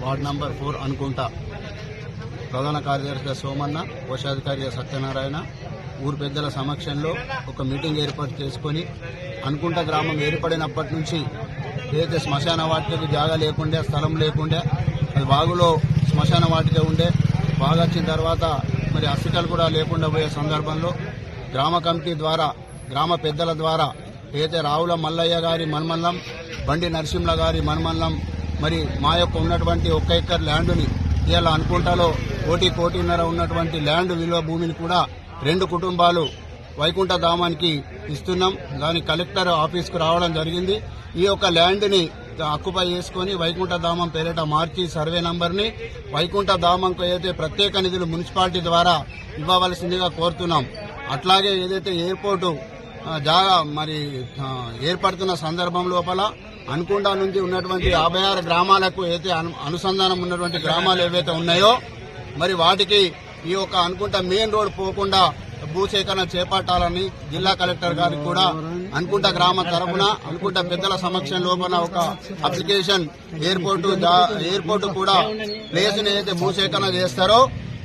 Ward number four అనుకుంటా. ప్రధాన కార్యదర్శిగా సోమన్న కోశాధికారిగా సత్యనారాయణ ఊరు పెద్దల సమక్షంలో ఒక మీటింగ్ ఏర్పాటు చేసుకొని అనుకుంట గ్రామం ఏర్పడినప్పటి నుంచి ఏదైతే శ్మశాన వాటికకు జాగా లేకుండే స్థలం లేకుండే అది వాగులో శ్మశాన వాటిక ఉండే బాగా వచ్చిన తర్వాత మరి అస్థికలు కూడా లేకుండా పోయే సందర్భంలో గ్రామ కమిటీ ద్వారా గ్రామ పెద్దల ద్వారా ఏదైతే రావుల మల్లయ్య గారి మన్మల్లం బండి నరసింహ గారి మన్మల్లం మరి మా యొక్క ఉన్నటువంటి ఒక్క ఎక్కర్ ల్యాండ్ని ఇవాళ అనుకుంటాలో కోటి కోటిన్నర ఉన్నటువంటి ల్యాండ్ విలువ భూమిని కూడా రెండు కుటుంబాలు వైకుంఠ ధామానికి ఇస్తున్నాం. దాని కలెక్టర్ ఆఫీస్కు రావడం జరిగింది. ఈ యొక్క ల్యాండ్ని అక్కుపై చేసుకొని వైకుంఠ ధామం పేరిట మార్చి సర్వే నంబర్ని వైకుంఠ ధామంకు ఏదైతే ప్రత్యేక నిధులు మున్సిపాలిటీ ద్వారా ఇవ్వవలసిందిగా కోరుతున్నాం. అట్లాగే ఏదైతే ఎయిర్పోర్టు జాగా మరి ఏర్పడుతున్న సందర్భం లోపల అనుకుండా నుంచి ఉన్నటువంటి యాభై ఆరు గ్రామాలకు అయితే అను- అనుసంధానం ఉన్నటువంటి గ్రామాలు ఏవైతే ఉన్నాయో మరి వాటికి ఈ యొక్క అనుకుంటా మెయిన్ రోడ్ పోకుండా భూసేకరణ చేపట్టాలని జిల్లా కలెక్టర్ గారికి కూడా అనుకుంటా గ్రామ తరపున అనుకుంటా పెద్దల సమక్షం లోపల ఒక అప్లికేషన్ ఎయిర్పోర్టు జా- ఎయిర్పోర్టు కూడా ప్లేస్ని అయితే భూసేకరణ చేస్తారో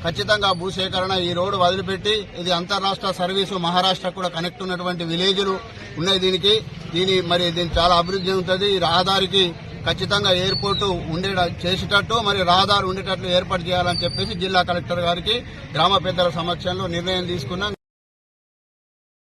ఖచ్చితంగా భూసేకరణ ఈ రోడ్డు వదిలిపెట్టి ఇది అంతర్రాష్ట్ర సర్వీసు మహారాష్ట్ర కూడా కనెక్ట్ ఉన్నటువంటి విలేజ్లు ఉన్నాయి దీనికి. దీని మరి దీని చాలా అభివృద్ధి ఉంటుంది ఈ రహదారికి ఖచ్చితంగా ఎయిర్పోర్టు ఉండే చేసేటట్టు మరి రహదారి ఉండేటట్లు ఏర్పాటు చేయాలని చెప్పేసి జిల్లా కలెక్టర్ గారికి గ్రామ పెద్దల సమక్షంలో నిర్ణయం తీసుకున్నాం.